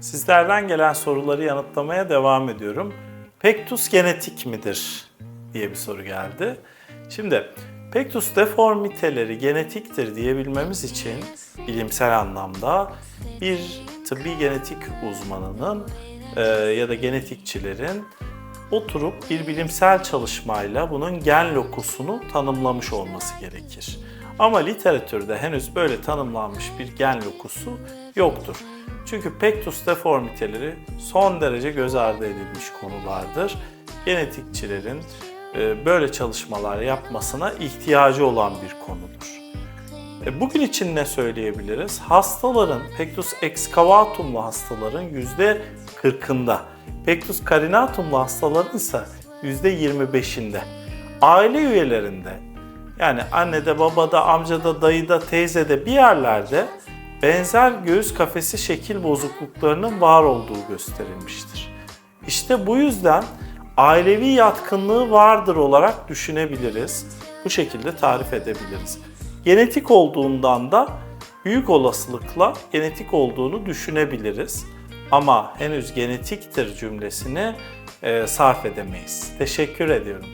Sizlerden gelen soruları yanıtlamaya devam ediyorum. Pektus genetik midir diye bir soru geldi. Şimdi pektus deformiteleri genetiktir diyebilmemiz için bilimsel anlamda bir tıbbi genetik uzmanının e, ya da genetikçilerin oturup bir bilimsel çalışmayla bunun gen lokusunu tanımlamış olması gerekir. Ama literatürde henüz böyle tanımlanmış bir gen lokusu yoktur. Çünkü pektus deformiteleri son derece göz ardı edilmiş konulardır. Genetikçilerin e, böyle çalışmalar yapmasına ihtiyacı olan bir konudur. E, Bugün için ne söyleyebiliriz? Hastaların, pektus excavatumlu hastaların yüzde 40'ında, pektus carinatumlu hastaların ise yüzde 25'inde. Aile üyelerinde, yani annede, babada, amcada, dayıda, teyzede bir yerlerde benzer göğüs kafesi şekil bozukluklarının var olduğu gösterilmiştir. İşte bu yüzden ailevi yatkınlığı vardır olarak düşünebiliriz. Bu şekilde tarif edebiliriz. Genetik olduğundan da büyük olasılıkla genetik olduğunu düşünebiliriz. Ama henüz genetiktir cümlesini e, sarf edemeyiz. Teşekkür ediyorum.